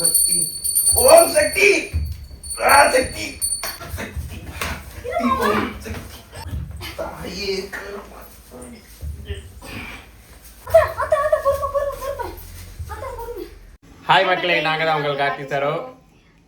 சக்தி. ஓம் சக்தி. சக்தி. ஓம் தாயே. ஹாய் மக்களே நாங்கள் தான் உங்கள் கார்த்தி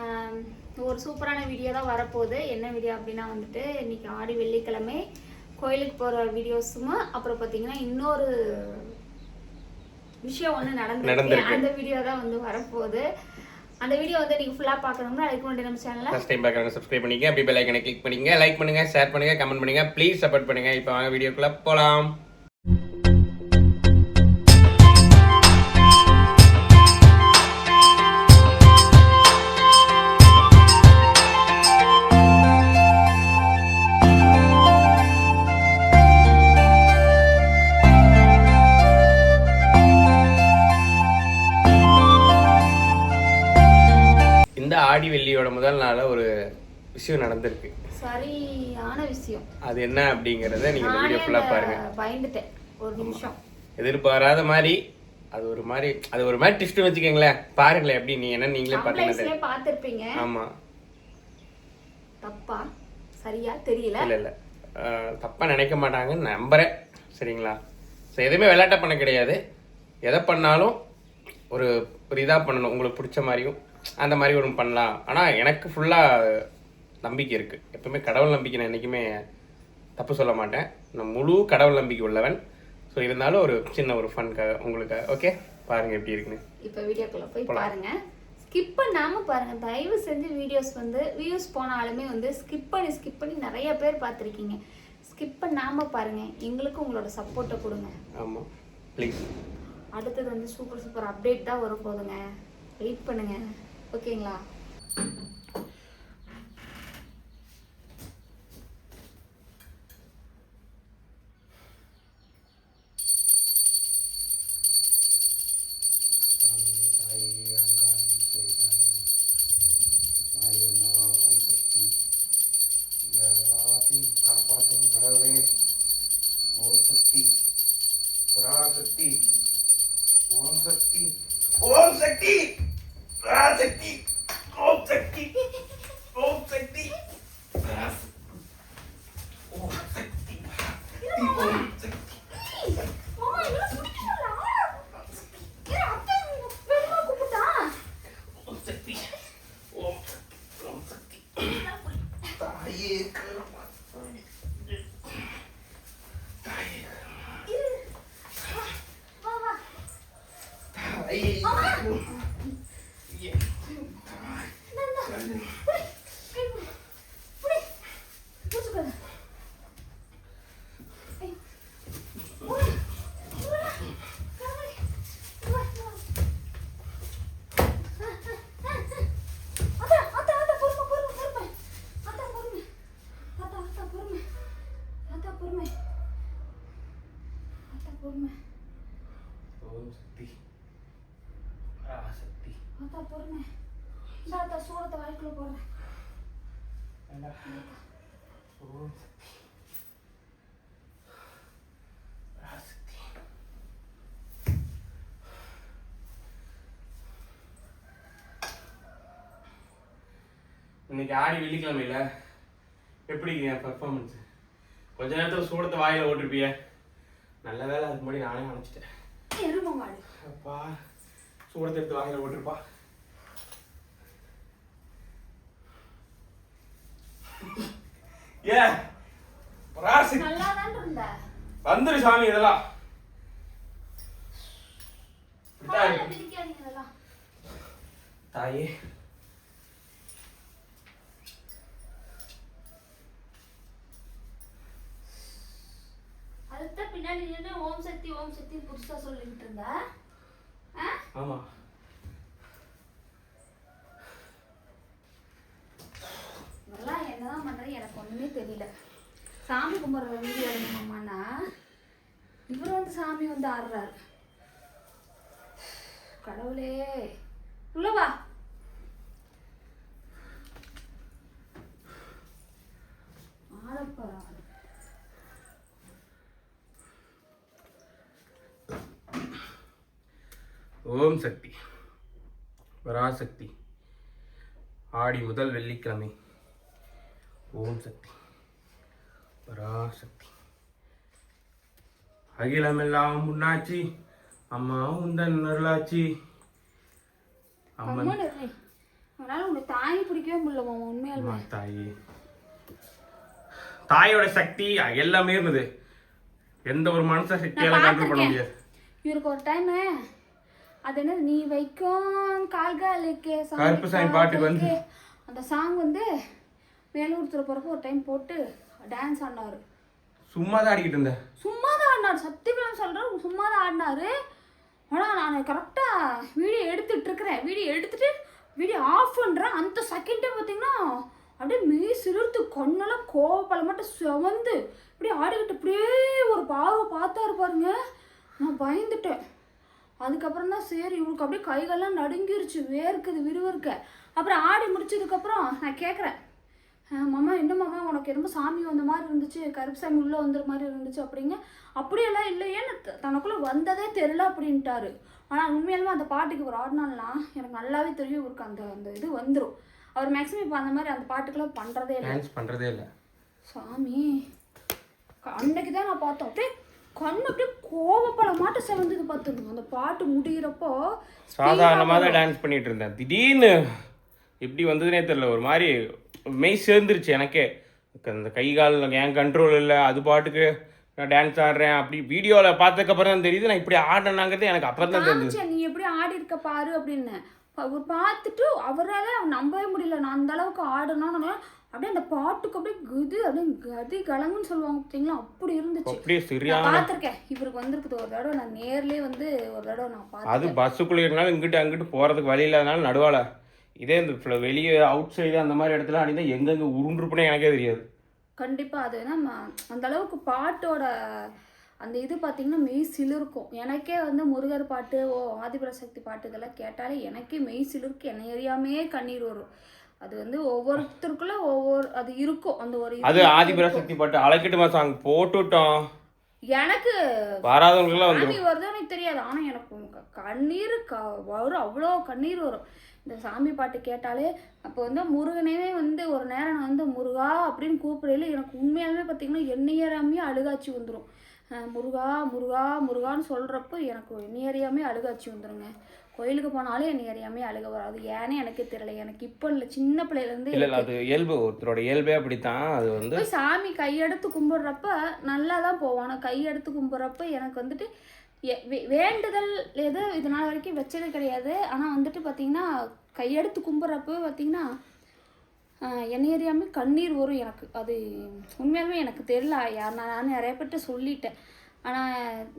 ஆம், ஒரு சூப்பரான வீடியோ தான் வரப்போகுது. என்ன வீடியோ அப்படின்னா வந்துட்டு இன்னைக்கு ஆடி வெள்ளிக்கிழமை கோயிலுக்கு போகிற வீடியோஸும் அப்புறம் பார்த்தீங்கன்னா இன்னொரு விஷயம் ஒன்று நடந்திருக்கு. அந்த வீடியோ தான் வந்து வரப்போகுது. அந்த வீடியோ வந்து நீங்கள் ஃபுல்லாக பார்க்கணும்னா அதுக்கு முன்னாடி நம்ம சேனலை ஃபர்ஸ்ட் டைம் பார்க்குறவங்க சப்ஸ்கிரைப் பண்ணிக்க அப்படி பெல் ஐக்கனை கிளிக் பண்ணிங்க லைக் பண்ணுங்க ஷேர் பண்ணுங்க கமெண்ட் பண்ணுங்க. ப்ளீஸ் சப்போர்ட் பண்ணுங்க. இப்போ வாங்க வீடியோக்குள்ள போகலாம் முதல் நாள்ல ஒரு விஷயம் நடந்திருக்கு. சரியான விஷயம். அது என்ன அப்படிங்கறத நீங்க இந்த வீடியோ ஃபுல்லா பாருங்க. பயந்துட்டேன். ஒரு நிமிஷம். எதிர்பாராத மாதிரி அது ஒரு மாதிரி அது ஒரு மாதிரி டிஸ்ட் வச்சுக்கோங்களேன். பாருங்களேன் எப்படி நீ என்ன நீங்களே பார்த்தீங்கன்னா கம்ப்ளைண்ட்ஸ்லேயே பார்த்துருப்பீங்க. ஆமா. தப்பா? சரியா? தெரியல. இல்ல இல்ல. தப்பா நினைக்க மாட்டாங்கன்னு நம்புறேன். சரிங்களா? ஸோ எதுவுமே விளையாட்ட பண்ண கிடையாது. எதை பண்ணாலும் ஒரு ஒரு இதாக பண்ணணும். உங்களுக்கு பிடிச்ச மாதிரியும். அந்த மாதிரி ஒன்று பண்ணலாம். ஆனால் எனக்கு ஃபுல்லாக நம்பிக்கை இருக்குது எப்பவுமே கடவுள் நம்பிக்கை நான் என்றைக்குமே தப்பு சொல்ல மாட்டேன். நான் முழு கடவுள் நம்பிக்கை உள்ளவன். ஸோ இருந்தாலும் ஒரு சின்ன ஒரு ஃபன்க்காக உங்களுக்கு ஓகே பாருங்கள் எப்படி இருக்குன்னு. இப்போ வீடியோக்குள்ள போய் போலாம். பாருங்க. ஸ்கிப் பண்ணாம பாருங்க. தயவு செஞ்சு வீடியோஸ் வந்து வியூஸ் போனாலுமே வந்து ஸ்கிப் பண்ணி ஸ்கிப் பண்ணி நிறைய பேர் பார்த்துருக்கீங்க. ஸ்கிப் பண்ணாம பாருங்க. எங்களுக்கு உங்களோட சப்போர்ட்டை கொடுங்க. ஆமாம் ப்ளீஸ் அடுத்தது வந்து சூப்பர் சூப்பர் அப்டேட் தான் வர போதுங்க வெயிட் பண்ணுங்க. ஓகேங்களா? ஓம் சக்தி. எல்லாத்தையும் காப்பாற்றும் கடவுளே ஓம் சக்தி பராசக்தி ஓம் சக்தி ஓம் சக்தி ஆ சக்தி ஓம் சக்தி ஓம் சக்தி ஆ சக்தி. ஓம் சக்தி ஓம் சக்தி ஓம் சக்தி ஓம் சக்தி ஓம் சக்தி தாயே கருமாசாமி. தாயே தாயே இந்த அத்தா சூடத்தை வாய்க்குள்ள போடுறேன் ஓம் சக்தி பராசக்தி இன்னைக்கு ஆடி வெள்ளிக்கிழமையில எப்படி என் பர்ஃபார்மன்ஸ் கொஞ்ச நேரத்தில் சூடத்தை வாயில ஓட்டிருப்பிய. நல்ல வேலை அதுக்கு முன்னாடி நானே அணைச்சிட்டேன் எருமங்காடு அப்பா சூடத்தை எடுத்து வாயில ஓட்டிருப்பா ஏ பராசக்தி நல்லா தான் இருந்த? வந்துரு சாமி இதெல்லாம். தாயே. அதுதான் பின்னாடி நின்று ஓம் சக்தி ஓம் சக்தி புதுசா சொல்லிட்டு இருந்த? ஆமா. இதெல்லாம் என்னதான் பண்றது எனக்கு ஒண்ணுமே தெரியல. சாமி கும்பிட்ற வீடியோ எடுக்கணுமானா இவர் வந்து சாமி வந்து ஆடுறாரு. கடவுளே. உள்ள வா ஆடப்போறான் ஓம் சக்தி. பராசக்தி ஆடி முதல் வெள்ளிக்கிழமை. ஓம் சக்தி. பராசக்தி அகிலமெல்லாம் முன்னாச்சி அம்மா உந்தன் அருளாச்சி. அம்மன். தாய் தாயோட சக்தி எல்லாமே இருந்தது. எந்த ஒரு மனுஷ சக்தியால கண்ட்ரோல் பண்ண முடியாது. இவருக்கு ஒரு டைம் அது என்ன நீ வைக்கும் கால்காலுக்கே கருப்பு சாமி பாட்டுக்கு வந்து-. அந்த சாங் வந்து வேலூர் போறப்போ ஒரு டைம் போட்டு டான்ஸ் ஆடினாரு. சும்மா தான் ஆடிக்கிட்டு இருந்தேன். சும்மா தான் ஆடினாரு. சத்தியமாக சொல்கிறேன் சும்மா தான் ஆடினாரு. ஆனால் நான் கரெக்டாக வீடியோ எடுத்துட்டு இருக்கிறேன். வீடியோ எடுத்துட்டு வீடியோ ஆஃப் பண்ணுறேன் அந்த செகண்டே பார்த்தீங்கன்னா அப்படியே மெய் சிலிர்த்து கண்ணெல்லாம் கோவப்பல மட்டும் செவந்து அப்படியே ஆடிக்கிட்டு அப்படியே ஒரு பார்வை பார்த்தாரு பாருங்க. நான் பயந்துட்டேன். அதுக்கப்புறம் தான் சரி இவருக்கு அப்படியே கைகள்லாம் நடுங்கிருச்சு வேர்க்குது விறுவிறுக்க. அப்புறம் ஆடி முடிச்சதுக்கப்புறம் நான் கேட்குறேன் மாமா என்ன மாமா உனக்கு என்னமோ சாமி வந்த மாதிரி இருந்துச்சு கருப்பு சாமி உள்ளே வந்துற மாதிரி இருந்துச்சு அப்படிங்க. அப்படியெல்லாம் இல்லையே தனக்குள்ளே வந்ததே தெரியல அப்படின்ட்டாரு. ஆனால் உண்மையாலுமே அந்த பாட்டுக்கு ஒரு ஆடினாலாம் எனக்கு நல்லாவே தெரியும் இவருக்கு அந்த அந்த இது வந்துடும் அவர் மேக்ஸிமம் இப்போ அந்த மாதிரி அந்த பாட்டுக்கெல்லாம் பண்ணுறதே இல்லை. பண்றதே இல்லை. சாமி அன்னைக்கு தான் நான் பார்த்தோம். அப்படியே கண்ணு அப்படியே கோவப்பட மாட்ட செவந்தது பார்த்துங்க அந்த பாட்டு முடிகிறப்போ சாதாரணமாக தான் டான்ஸ் பண்ணிட்டு இருந்தேன். திடீர்னு எப்படி வந்ததுனே தெரியல. ஒரு மாதிரி மெய் சேர்ந்துருச்சு எனக்கே. அந்த கை கால் என் கண்ட்ரோல் இல்லை அது பாட்டுக்கு நான் டான்ஸ் ஆடுறேன். அப்படி வீடியோவில் பார்த்ததுக்கப்புறம் தான் தெரியுது நான் இப்படி ஆடினாங்கிறது எனக்கு அப்புறம் தான் காமிச்சேன் நீ எப்படி ஆடி இருக்க பாரு அப்படின்னு. அவர் பார்த்துட்டு அவரால் நம்பவே முடியல. நான் அந்த அளவுக்கு ஆடணும்னு அப்படியே அந்த பாட்டுக்கு அப்படியே குது அப்படியே கதி கலங்குன்னு சொல்லுவாங்க பார்த்தீங்களா? அப்படி இருந்துச்சு. அப்படியே சரியான பார்த்துருக்கேன். இவருக்கு வந்திருக்குது ஒரு தடவை. நான் நேர்லயே வந்து ஒரு தடவை நான் பார்த்தேன் அது பஸ்ஸுக்குள்ளே இருந்தாலும் இங்கிட்டு அங்கிட்டு போகிறதுக்கு வழி இல்லாதனால நடுவால. இதே இந்த வெளியே அவுட் சைடு அந்த மாதிரி இடத்துல அடிதான் எங்கெங்கே உருண்டுருப்புனே எனக்கே தெரியாது. கண்டிப்பா. அது நம்ம அந்த அளவுக்கு பாட்டோட அந்த இது பார்த்தீங்கன்னா மெய் சிலிர்க்கும். எனக்கே வந்து முருகர் பாட்டு ஓ ஆதிபராசக்தி பாட்டு இதெல்லாம் கேட்டாலே எனக்கே மெய் சிலிர்க்கு என்னை எறியாமே கண்ணீர் வரும். அது வந்து ஒவ்வொருத்தருக்குள்ள ஒவ்வொரு அது இருக்கும். அந்த ஒரு அது இருக்கும். ஆதிபராசக்தி பாட்டு அழைக்கட்டுமா சாங் போட்டுவிட்டோம் எனக்கு வராதவங்களுக்குலாம் சாமி வருதோ எனக்கு தெரியாது. ஆனா எனக்கு கண்ணீர் க வரும். அவ்வளோ கண்ணீர் வரும். இந்த சாமி பாட்டு கேட்டாலே அப்போ வந்து முருகனவே வந்து ஒரு நேரம் நான் வந்து முருகா அப்படின்னு கூப்பிடையில எனக்கு உண்மையாலுமே பார்த்தீங்கன்னா எண்ணியறாமே அழுகாட்சி வந்துடும் முருகா முருகா முருகான்னு சொல்கிறப்போ எனக்கு எண்ணியறியாமே அழுகாட்சி வந்துருங்க. கோயிலுக்கு போனாலே என்னை அறியாமே அழுக வரும் அது ஏன்னே எனக்கே தெரியல. எனக்கு இப்போ இல்லை சின்ன பிள்ளையிலேருந்து இல்லை இல்லை அது இயல்பு. ஒருத்தரோட இயல்பே அப்படித்தான். அது வந்து சாமி கையெடுத்து கும்பிடுறப்ப நல்லா தான் போவோம். ஆனால் கையெடுத்து கும்பிட்றப்ப எனக்கு வந்துட்டு வேண்டுதல் எது இது நாள் வரைக்கும் வச்சது கிடையாது. ஆனால் வந்துட்டு பார்த்தீங்கன்னா கையெடுத்து கும்பிட்றப்ப பார்த்தீங்கன்னா என்ன அறியாமல் கண்ணீர் வரும் எனக்கு. அது உண்மையாலுமே எனக்கு தெரியல. யார் நான் நான் நிறைய பேர்கிட்ட சொல்லிட்டேன். ஆனால்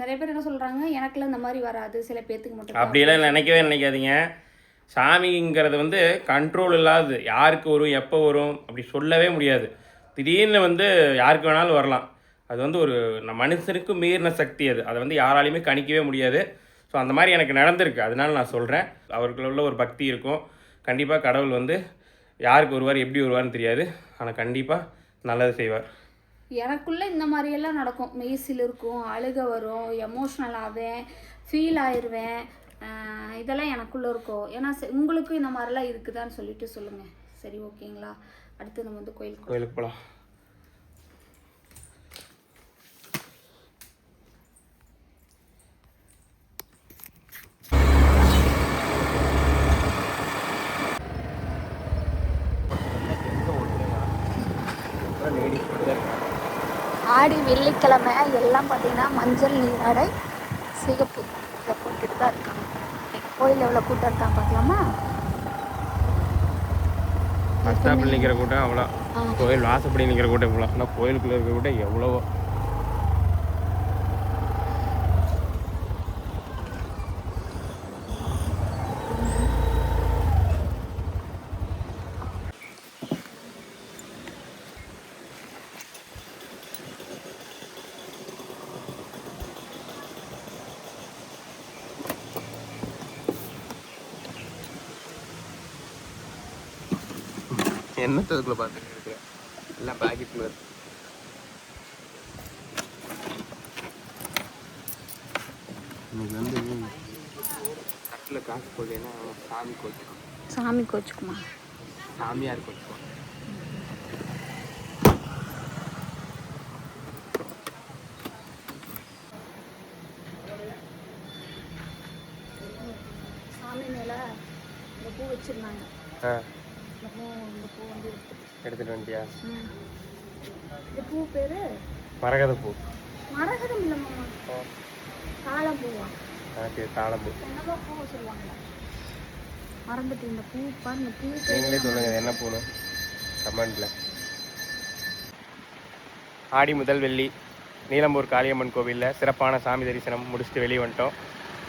நிறைய பேர் என்ன சொல்கிறாங்க எனக்குலாம் இந்த மாதிரி வராது சில பேர்த்துக்கு மட்டும் அப்படியெல்லாம் நினைக்கவே நினைக்காதீங்க. சாமிங்கிறது வந்து கண்ட்ரோல் இல்லாதது. யாருக்கு வரும் எப்போ வரும் அப்படி சொல்லவே முடியாது. திடீர்னு வந்து யாருக்கு வேணாலும் வரலாம். அது வந்து ஒரு மனுஷனுக்கு மீறின சக்தி அது. அதை வந்து யாராலையுமே கணிக்கவே முடியாது. ஸோ அந்த மாதிரி எனக்கு நடந்திருக்கு. அதனால நான் சொல்கிறேன் அவர்களுள்ள ஒரு பக்தி இருக்கும். கண்டிப்பாக கடவுள் வந்து யாருக்கு வருவார் எப்படி வருவார்னு தெரியாது. ஆனால் கண்டிப்பாக நல்லது செய்வார். எனக்குள்ள இந்த மாதிரியெல்லாம் நடக்கும். மெய்சில் இருக்கும் அழுக வரும் எமோஷ்னல் ஆவேன் ஃபீல் ஆயிடுவேன் இதெல்லாம் எனக்குள்ள இருக்கும். ஏன்னா உங்களுக்கும் இந்த மாதிரிலாம் இருக்குதான்னு சொல்லிட்டு சொல்லுங்க. சரி ஓகேங்களா? அடுத்து நம்ம வந்து கோயிலுக்கு கோயிலுக்கு போகலாம் ஆடி வெள்ளிக்கிழமை எல்லாம் பார்த்தீங்கன்னா மஞ்சள் நீராடை சிகப்பு இதை போட்டுட்டு தான் இருக்காங்க. கோயில் எவ்வளோ கூட்டம் இருக்காங்க பார்க்கலாமா? பஸ் ஸ்டாப்பில் நிற்கிற கூட்டம் அவ்வளோ. கோயில் வாசப்படி நிற்கிற கூட்டம் இவ்வளோ ஆனால் கோயிலுக்குள்ளே இருக்கிற கூட்டம் எவ்வளவோ. என்னத்ததுக்குள்ள பார்த்துட்டு இருக்கிறேன் எல்லாம் பாக்கெட்டுக்குள்ள இருக்கு. இன்னைக்கு வந்து பர்ஸில் காசு போடலைன்னா சாமி கோச்சுக்கும். சாமி கோச்சுக்குமா? சாமியார் கோச்சுக்கும். சாமி மேலே பூ வச்சுருந்தாங்க ஆ இந்த பூ இந்த பூ வந்து எடுத்துட்டு ம். இந்த பூ பேர்? மரகத பூ. மரகதம் இல்லை மாமா. தாழம் பூவா? எனக்கு தாளம்பூ என்னவோ பூ சொல்லுவாங்க? மறந்துட்டு இந்த பூ பாருங்க பூ நீங்களே சொல்லுங்க இது என்ன பூன்னு கமெண்ட்ல. ஆடி முதல் வெள்ளி நீலம்பூர் காளியம்மன் கோவிலில் சிறப்பான சாமி தரிசனம் முடிச்சுட்டு வெளியே வந்துட்டோம்.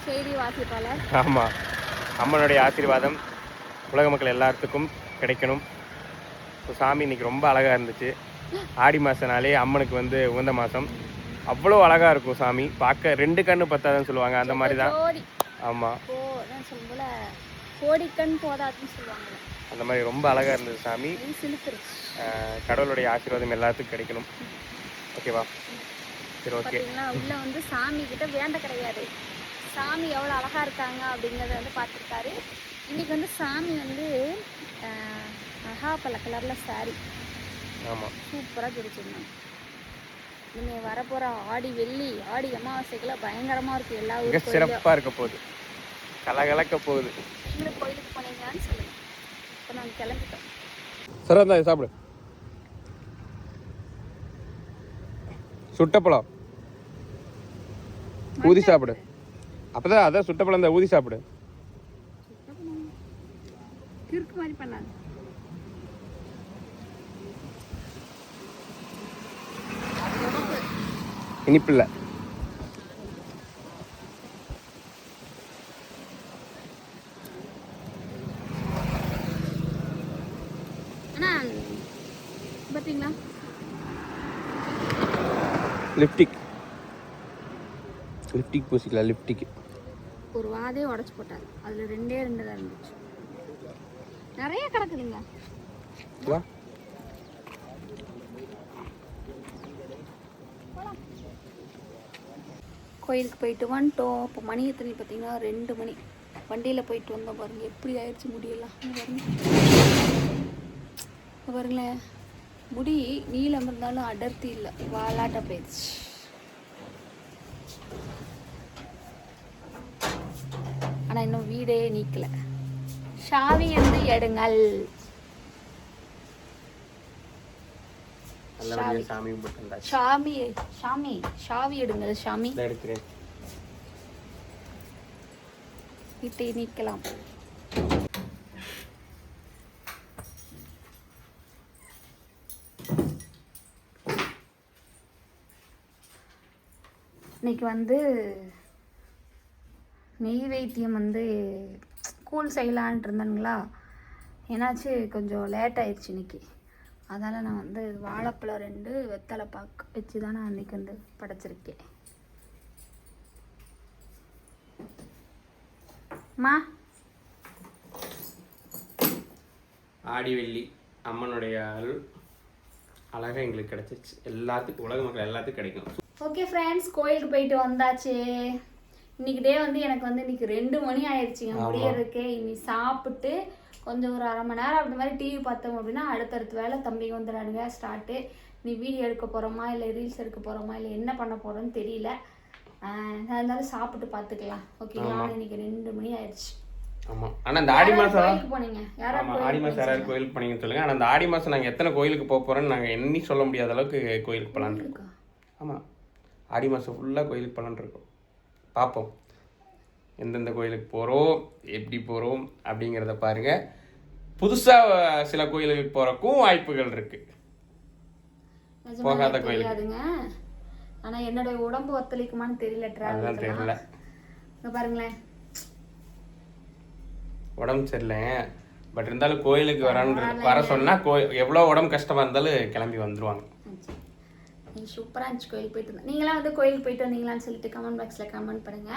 செய்தி வாசிப்பாளர். ஆமாம் அம்மனுடைய ஆசீர்வாதம் உலக மக்கள் எல்லாத்துக்கும் கிடைக்கணும். ஸோ சாமி இன்னைக்கு ரொம்ப அழகாக இருந்துச்சு. ஆடி மாதனாலே அம்மனுக்கு வந்து உகந்த மாதம் அவ்வளோ அழகாக இருக்கும் சாமி. பார்க்க ரெண்டு கண்ணு பத்தாதுன்னு சொல்லுவாங்க அந்த மாதிரி தான் ஆமாம் அந்த மாதிரி ரொம்ப அழகாக இருந்தது சாமி. கடவுளுடைய ஆசீர்வாதம் எல்லாத்துக்கும் கிடைக்கணும். ஓகேவா? சரி ஓகே. உள்ள வந்து சாமி கிட்ட வேண்ட கிடையாது. சாமி எவ்வளோ அழகா இருக்காங்க அப்படிங்கிறத வந்து பார்த்துருக்காரு. இன்னைக்கு வந்து சாமி வந்து ஆஹ், மகாபல கலர்ல saree. ஆமாம் சூப்பராக கிடைச்சிருந்தாங்க இனிமேல் வரப்போகிற ஆடி வெள்ளி ஆடி அமாவாசைக்கெல்லாம் பயங்கரமாக இருக்கும். எல்லா மிக ஊர் கோயிலும் சிறப்பாக இருக்க போகுது. கலகலக்க போகுது. நீங்களும் கோயிலுக்கு போனீங்களான்னு சொல்லுங்கள் இப்போ நாங்கள் கிளம்பிட்டோம். சரி அந்த சாப்பிடு. சுட்டப்பழம். ஊதி சாப்பிடு. அப்பதான் அதான் சுட்டப்பழம் தான் ஊதி சாப்பிடு. கிறுக்கு மாதிரி பண்ணாது இனிப்பில்லை. பார்த்தீங்களா லிப்டிக். Lipstick பூசிக்கலாம் lipstick. ஒரு வாதே உடச்சி போட்டார். அதில் ரெண்டே ரெண்டு தான் இருந்துச்சு. நிறைய கிடக்குதுங்க. வா. கோயிலுக்கு போயிட்டு வந்துட்டோம். இப்போ மணி எத்தனை பார்த்தீங்கன்னா ரெண்டு மணி. வண்டியில் போயிட்டு வந்தோம் பாருங்கள் எப்படி ஆயிடுச்சு முடியெல்லாம். பாருங்க. பாருங்களேன் முடி நீளம் இருந்தாலும் அடர்த்தி இல்லை. வாலாட்ட போயிடுச்சு. ஆனால் இன்னும் வீடே நீக்கலை. சாவி வந்து எடுங்கள். நல்லபடியாக சாமி கும்பிட்டு சாமி சாமி சாவி எடுங்கள் சாமி எடுக்கிறேன். வீட்டை நீக்கலாம். இன்னைக்கு வந்து நெய் வைத்தியம் வந்து கூழ் செய்யலான்ட்டு இருந்தேனுங்களா? என்னாச்சு? கொஞ்சம் லேட் ஆயிடுச்சு இன்னைக்கு. அதனால் நான் வந்து வாழைப்பழம் ரெண்டு வெத்தலை பாக்கு வச்சு தான் நான் இன்னைக்கு வந்து படைச்சிருக்கேன். அம்மா ஆடி வெள்ளி அம்மனுடைய அருள் அழகாக எங்களுக்கு கிடைச்சிச்சு. எல்லாத்துக்கும் உலக மக்கள் எல்லாத்துக்கும் கிடைக்கும். ஓகே ஃப்ரெண்ட்ஸ் கோயிலுக்கு போயிட்டு வந்தாச்சு. இன்னைக்கு டே வந்து எனக்கு வந்து இன்னைக்கு ரெண்டு மணி ஆயிடுச்சுங்க. முடியறதுக்கு. இனி சாப்பிட்டு கொஞ்சம் ஒரு அரை மணி நேரம் அப்படி மாதிரி டிவி பார்த்தோம் அப்படின்னா அடுத்தடுத்த வேலை தம்பிங்க வந்துடுறானுங்க ஸ்டார்ட்டு நீ வீடியோ எடுக்க போகிறோமா இல்லை ரீல்ஸ் எடுக்க போகிறோமா இல்லை என்ன பண்ண போகிறோன்னு தெரியல. அதனால சாப்பிட்டு பார்த்துக்கலாம். ஓகேங்களா. இன்னைக்கு ரெண்டு மணி ஆயிடுச்சு. ஆமாம் ஆனால் இந்த ஆடி மாதம் போனீங்க? யாராவது ஆமாம் ஆடி மாதம் யாராவது கோயிலுக்கு போனீங்கன்னு சொல்லுங்கள் ஆனால் அந்த ஆடி மாதம் நாங்கள் எத்தனை கோயிலுக்கு போக போகிறோன்னு நாங்கள் எண்ணி சொல்ல முடியாத அளவுக்கு கோயிலுக்கு போகலான்னு இருக்கோம்? ஆமாம் ஆடி மாதம் ஃபுல்லாக கோயிலுக்கு போகலான்னு இருக்கோம். பார்ப்போம் எந்தெந்த கோயிலுக்கு போகிறோம் எப்படி போகிறோம் அப்படிங்கிறத பாருங்கள் புதுசாக சில கோயிலுக்கு போகிறக்கும் வாய்ப்புகள் இருக்குது போகாத கோயிலுக்கு. தெரியாதுங்க. ஆனா என்னோட உடம்பு ஒத்துழைக்குமான்னு தெரியல தெரியல. டிராவல் இங்க பாருங்களேன். உடம்பு சரியில்லை. பட் இருந்தாலும் கோயிலுக்கு வரன்ற வர சொன்னால் கோ எவ்வளோ உடம்பு கஷ்டமாக இருந்தாலும் கிளம்பி வந்துருவாங்க. நீ சூப்பராக இருந்துச்சு கோயிலுக்கு போயிட்டு வந்தேன் நீங்களாம் வந்து கோயிலுக்கு போயிட்டு வந்தீங்களான்னு சொல்லிட்டு கமெண்ட் பாக்ஸில் கமெண்ட் பண்ணுங்க.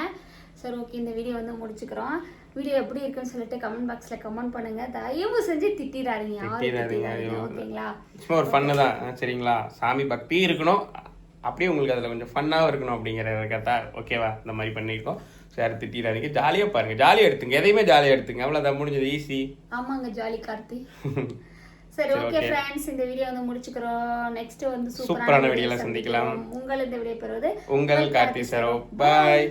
சரி ஓகே இந்த வீடியோ வந்து முடிச்சுக்கிறோம். வீடியோ எப்படி இருக்குன்னு சொல்லிட்டு கமெண்ட் பாக்ஸில் கமெண்ட் பண்ணுங்க. தயவு செஞ்சு திட்டிடாதீங்க. யாரும். ஓகேங்களா சும்மா ஒரு ஃபன்னு தான் சரிங்களா? சாமி பக்தி இருக்கணும். அப்படியே உங்களுக்கு அதில் கொஞ்சம் ஃபன்னாகவும் இருக்கணும் அப்படிங்கிற கத்தா ஓகேவா இந்த மாதிரி பண்ணியிருக்கோம். சார் திட்டிடாதீங்க. ஜாலியாக பாருங்க. ஜாலியாக எடுத்துங்க. எதையுமே ஜாலியாக எடுத்துங்க. அவ்வளோதான் முடிஞ்சது. ஈஸி ஆமாங்க ஜாலி கார்த்தி. சரி ஓகே. ஃப்ரெண்ட்ஸ் இந்த வீடியோ வந்து முடிச்சுக்கிறோம். நெக்ஸ்ட் வந்து சூப்பரான வீடியோல. சந்திக்கலாம். உங்கள் இந்த வீடியோ பெறுவது உங்கள் கார்த்தி சரோ. பாய்